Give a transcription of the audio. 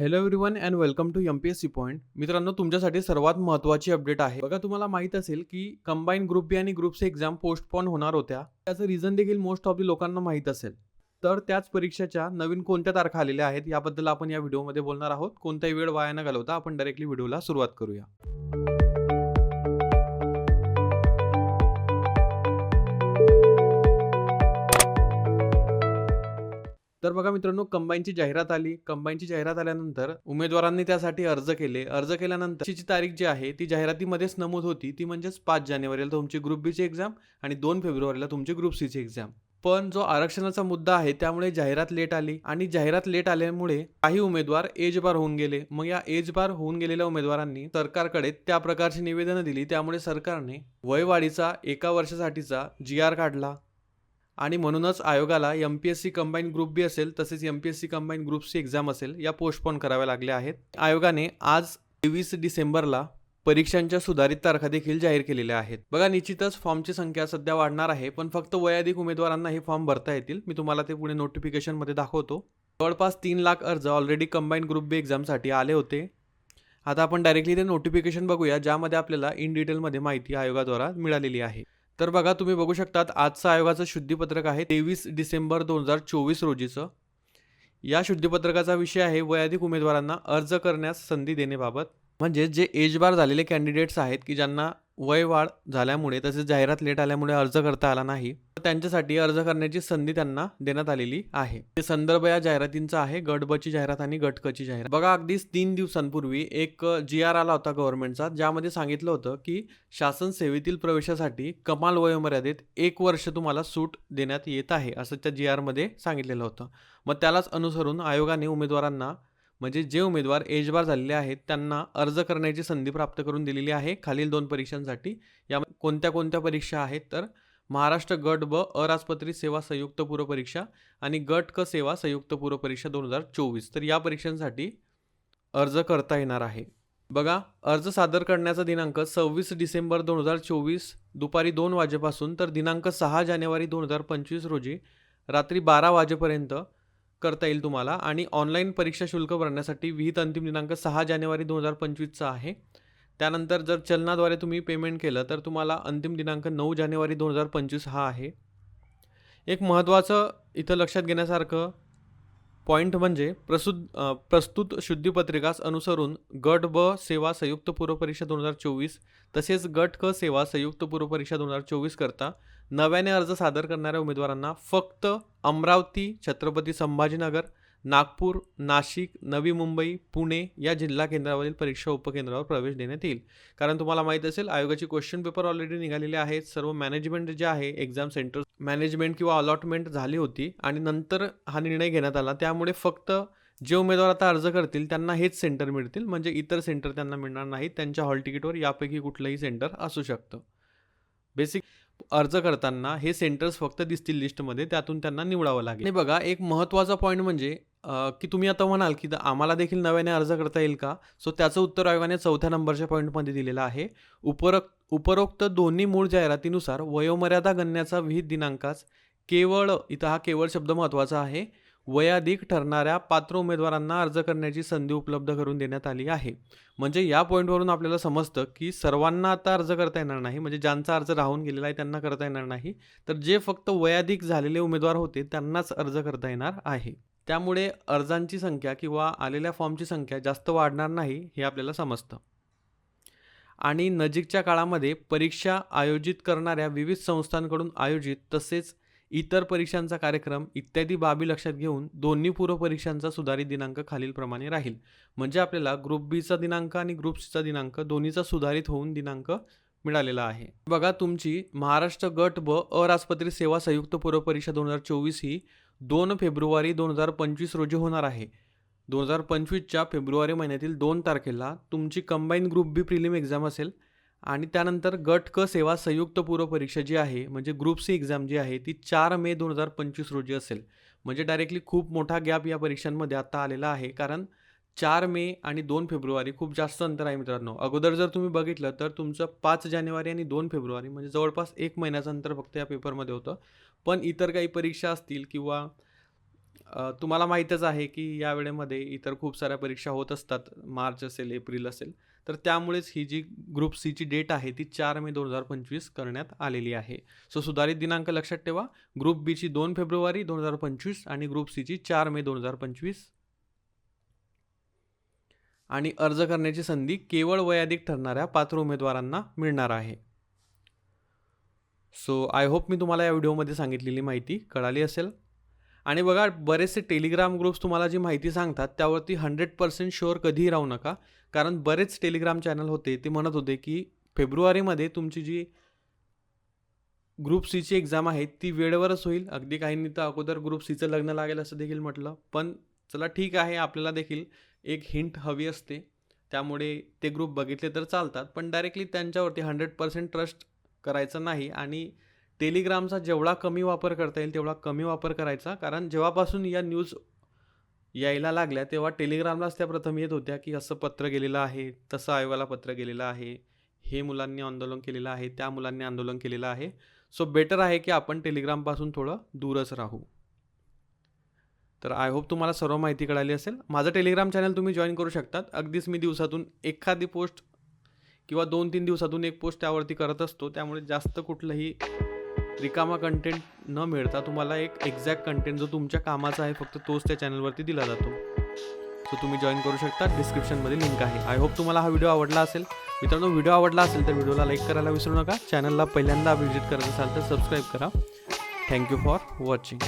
Hello everyone and welcome to M P S C point मित्रांनो तुमच्यासाठी सर्वात महत्त्वाची अपडेट आहे. बघा तुम्हाला माहीत असेल की कंबाईन ग्रुप बी आणि ग्रुप सी एक्झाम पोस्टपॉन होणार होत्या. त्याचं रिझन देखील मोस्ट ऑफ दी लोकांना माहीत असेल. तर त्याच परीक्षेच्या नवीन कोणत्या तारखा आलेल्या आहेत याबद्दल आपण या व्हिडिओमध्ये बोलणार आहोत. कोणताही वेळ वाया न घालवता आपण डायरेक्टली व्हिडिओला सुरुवात करूया. तर बघा मित्रांनो कंबाईनची जाहिरात आली. कंबाईनची जाहिरात आल्यानंतर उमेदवारांनी त्यासाठी अर्ज केले. अर्ज केल्यानंतर तिची तारीख जी आहे ती जाहिरातीमध्येच नमूद होती. ती म्हणजेच पाच जानेवारीला तुमची ग्रुप बीची एक्झाम आणि दोन फेब्रुवारीला तुमची ग्रुप सीची एक्झाम पण जो आरक्षणाचा मुद्दा आहे त्यामुळे जाहिरात लेट आली आणि जाहिरात लेट आल्यामुळे काही उमेदवार एज बार होऊन गेले. मग या एज बार होऊन गेलेल्या उमेदवारांनी सरकारकडे त्या प्रकारची निवेदनं दिली. त्यामुळे सरकारने वयवाढीचा एका वर्षासाठीचा जी आर काढला. आणि म्हणूनच आयोगाला M P S C combine group B असेल तसेच M P S C combine group C exam असेल या पोस्टपोन कराव्या लागल्या आहेत. आयोगाने आज तेवीस डिसेंबरला परीक्षांच्या सुधारित तारखा देखील जाहीर केलेल्या आहेत. बघा निश्चितच फॉर्मची संख्या सध्या वाढणार आहे पण फक्त वयाधिक उमेदवारांना हे फॉर्म भरता येतील. मी तुम्हाला ते पुढे नोटिफिकेशनमध्ये दाखवतो. जवळपास तीन लाख अर्ज ऑलरेडी कंबाईन ग्रुप बी एक्झामसाठी आले होते. आता आपण डायरेक्टली ते नोटिफिकेशन बघूया ज्यामध्ये आपल्याला इन डिटेलमध्ये माहिती आयोगाद्वारा मिळालेली आहे. तर बघा तुम्ही बघू शकतात आजचं आयोगाचं शुद्धीपत्रक आहे तेवीस डिसेंबर दोन हजार चोवीस रोजीचं. या शुद्धीपत्रकाचा विषय आहे वयाधिक उमेदवारांना अर्ज करण्यास संधी देण्याबाबत. म्हणजे जे एज बार झालेले कॅन्डिडेट्स आहेत की ज्यांना वय वाढ झाल्यामुळे तसेच जाहिरात लेट आल्यामुळे अर्ज करता आला नाही तर त्यांच्यासाठी अर्ज करण्याची संधी त्यांना देण्यात आलेली आहे. ते संदर्भ या जाहिरातींचा आहे गटबची जाहिरात आणि गटकची जाहिरात. बघा अगदीच तीन दिवसांपूर्वी एक जी आर आला होता गव्हर्नमेंटचा ज्यामध्ये सांगितलं होतं की शासन सेवेतील प्रवेशासाठी कमाल वयोमर्यादेत एक वर्ष तुम्हाला सूट देण्यात येत आहे असं त्या जी आरमध्ये सांगितलेलं होतं. मग त्यालाच अनुसरून आयोगाने उमेदवारांना म्हणजे जे उमेदवार एज बार झालेले आहेत त्यांना अर्ज करण्याची संधी प्राप्त करून दिलेली आहे. खालील दोन परीक्षांसाठी या कोणत्या कोणत्या परीक्षा आहेत तर महाराष्ट्र गट ब अराजपत्रित सेवा संयुक्त पूर्व परीक्षा आणि गट क सेवा संयुक्त पूर्व परीक्षा दोन हजार चोवीस. तर या परीक्षांसाठी अर्ज करता येणार आहे. बघा अर्ज सादर करण्याचा दिनांक सव्वीस डिसेंबर दोन हजार चोवीस दुपारी दोन वाजेपासून तर दिनांक सहा जानेवारी दोन हजार पंचवीस रोजी रात्री बारा वाजेपर्यंत करता येईल तुम्हाला. आणि ऑनलाईन परीक्षा शुल्क भरण्यासाठी विहित अंतिम दिनांक सहा जानेवारी दोन हजार पंचवीसचा आहे. त्यानंतर जर चलनाद्वारे तुम्ही पेमेंट केलं तर तुम्हाला अंतिम दिनांक नऊ जानेवारी दोन हजार पंचवीस हा आहे. एक महत्त्वाचं इथं लक्षात घेण्यासारखं पॉईंट म्हणजे प्रसुद्ध प्रस्तुत शुद्धीपत्रिकास अनुसरून गट ब सेवा संयुक्त पूर्व परीक्षा दोन हजार चोवीस तसेच गट क सेवा संयुक्त पूर्व परीक्षा दोन हजार चोवीस करता नव्याने अर्ज सादर करणाऱ्या उमेदवारांना फक्त अमरावती छत्रपती संभाजीनगर नागपूर नाशिक नवी मुंबई पुणे या जिल्हा केंद्रावरील परीक्षा उपकेंद्रावर प्रवेश देण्यात येईल. कारण तुम्हाला माहीत असेल आयोगाचे क्वेश्चन पेपर ऑलरेडी निघालेले आहेत. सर्व मॅनेजमेंट जे आहे एक्झाम सेंटर मॅनेजमेंट किंवा अलॉटमेंट झाली होती आणि नंतर हा निर्णय घेण्यात आला. त्यामुळे फक्त जे उमेदवार आता अर्ज करतील त्यांना हेच सेंटर मिळतील. म्हणजे इतर सेंटर त्यांना मिळणार नाही त्यांच्या हॉल तिकीटवर यापैकी कुठलंही सेंटर असू शकतं. बेसिक अर्ज करताना हे सेंटर्स फक्त दिसतील लिस्टमध्ये त्यातून त्यांना निवडावं लागेल. बघा एक महत्त्वाचा पॉईंट म्हणजे की तुम्ही आता म्हणाल की द- आम्हाला देखील नव्याने अर्ज करता येईल का? सो त्याचं उत्तर आयोगाने चौथ्या नंबरच्या पॉईंटमध्ये दिलेलं आहे. उपरोक्त उपरोक्त दोन्ही मूळ जाहिरातीनुसार वयोमर्यादा गणण्याचा विहित दिनांकास केवळ इथं हा केवळ शब्द महत्त्वाचा आहे वयाधिक ठरणाऱ्या पात्र उमेदवारांना अर्ज करण्याची संधी उपलब्ध करून देण्यात आली आहे. म्हणजे या पॉईंटवरून आपल्याला समजतं की सर्वांना आता अर्ज करता येणार नाही म्हणजे ज्यांचा अर्ज राहून गेलेला आहे त्यांना करता येणार नाही तर जे फक्त वयाधिक झालेले उमेदवार होते त्यांनाच अर्ज करता येणार आहे. त्यामुळे अर्जांची संख्या किंवा आलेल्या फॉर्मची संख्या जास्त वाढणार नाही हे आपल्याला समजतं. आणि नजीकच्या काळामध्ये परीक्षा आयोजित करणाऱ्या विविध संस्थांकडून आयोजित तसेच इतर परीक्षांचा कार्यक्रम इत्यादी बाबी लक्षात घेऊन दोन्ही पूर्व परीक्षांचा सुधारित दिनांक खालीलप्रमाणे राहील. म्हणजे आपल्याला ग्रुप बीचा दिनांक आणि ग्रुप सीचा दिनांक दोन्हीचा सुधारित होऊन दिनांक मिळालेला आहे. बघा तुमची महाराष्ट्र गट ब अराजपत्रित सेवा संयुक्त पूर्वपरीक्षा दोन हजार चोवीस ही दोन फेब्रुवारी दोन हजार पंचवीस रोजी होणार आहे. दोन हजार पंचवीसच्या फेब्रुवारी महिन्यातील दोन तारखेला तुमची combine group B prelim exam असेल आणि त्यानंतर गट क सेवा संयुक्त पूर्व परीक्षा जी आहे म्हणजे ग्रुप सी एक्झाम जी आहे ती चार मे दोन हजार पंचवीस रोजी असेल. म्हणजे डायरेक्टली खूप मोठा गॅप या परीक्षांमध्ये आता आलेला आहे कारण चार मे आणि दोन फेब्रुवारी खूप जास्त अंतर आहे मित्रांनो. अगोदर जर तुम्ही बघितलं तर तुमचं पाच जानेवारी आणि दोन फेब्रुवारी म्हणजे जवळपास एक महिन्याचं अंतर फक्त या पेपरमध्ये होतं. पण इतर काही परीक्षा असतील किंवा तुम्हाला माहीतच आहे की या वेळेमध्ये इतर खूप साऱ्या परीक्षा होत असतात. मार्च असेल एप्रिल असेल. तर त्यामुळेच ही जी ग्रुप सीची डेट आहे ती चार मे दोन हजार पंचवीस करण्यात आलेली आहे. सो सुधारित दिनांक लक्षात ठेवा. ग्रुप बीची दोन फेब्रुवारी दोन हजार पंचवीस आणि ग्रुप सीची चार मे दोन हजार पंचवीस. आणि अर्ज करण्याची संधी केवळ वयाधिक ठरणाऱ्या पात्र उमेदवारांना मिळणार आहे. सो आय होप मी तुम्हाला या व्हिडिओमध्ये सांगितलेली माहिती कळाली असेल. आणि बघा बरेचसे टेलिग्राम ग्रुप्स तुम्हाला जी माहिती सांगतात त्यावरती हंड्रेड पर्सेंट शुअर कधीही राहू नका. कारण बरेच टेलिग्राम चॅनल होते ते म्हणत होते की फेब्रुवारीमध्ये तुमची जी ग्रुप सीची एक्झाम आहे ती वेळेवरच होईल. अगदी काहींनी तर अगोदर ग्रुप सीचं लग्न लागेल असं देखील म्हटलं. पण चला ठीक आहे आपल्याला देखील एक हिंट हवी असते. त्यामुळे ते ग्रुप बघितले तर चालतात. पण डायरेक्टली त्यांच्यावरती हंड्रेड पर्सेंट ट्रस्ट करायचं नाही आणि टेलिग्रामचा जेवढा कमी वापर करता येईल तेवढा कमी वापर करायचा. कारण जेव्हापासून या न्यूज यायला लागल्या तेव्हा टेलिग्रामलाच त्या प्रथम येत होत्या की असं पत्र गेलेलं आहे तसं आयोगाला पत्र गेलेलं आहे हे मुलांनी आंदोलन केलेलं आहे त्या मुलांनी आंदोलन केलेलं आहे. सो बेटर आहे की आपण टेलिग्रामपासून थोडं दूरच राहू. तर आय होप तुम्हाला सर्व माहिती कळाली असेल. माझं टेलिग्राम चॅनल तुम्ही जॉईन करू शकतात. अगदीच मी दिवसातून एखादी पोस्ट किंवा दोन तीन दिवसातून एक पोस्ट त्यावरती करत असतो. त्यामुळे जास्त कुठलंही रिकामा कंटेंट न मिळता तुम्हाला एक एक्झॅक्ट कंटेंट जो तुमच्या कामाचा आहे फक्त तोच त्या चॅनलवरती दिला जातो. सो तुम्ही जॉईन करू शकता. डिस्क्रिप्शनमध्ये लिंक आहे. आय होप तुम्हाला हा व्हिडिओ आवडला असेल. मित्रांनो व्हिडिओ आवडला असेल तर व्हिडिओला लाईक करायला विसरू नका. चॅनलला पहिल्यांदा व्हिजिट करत असाल तर सबस्क्राईब करा. Thank you for watching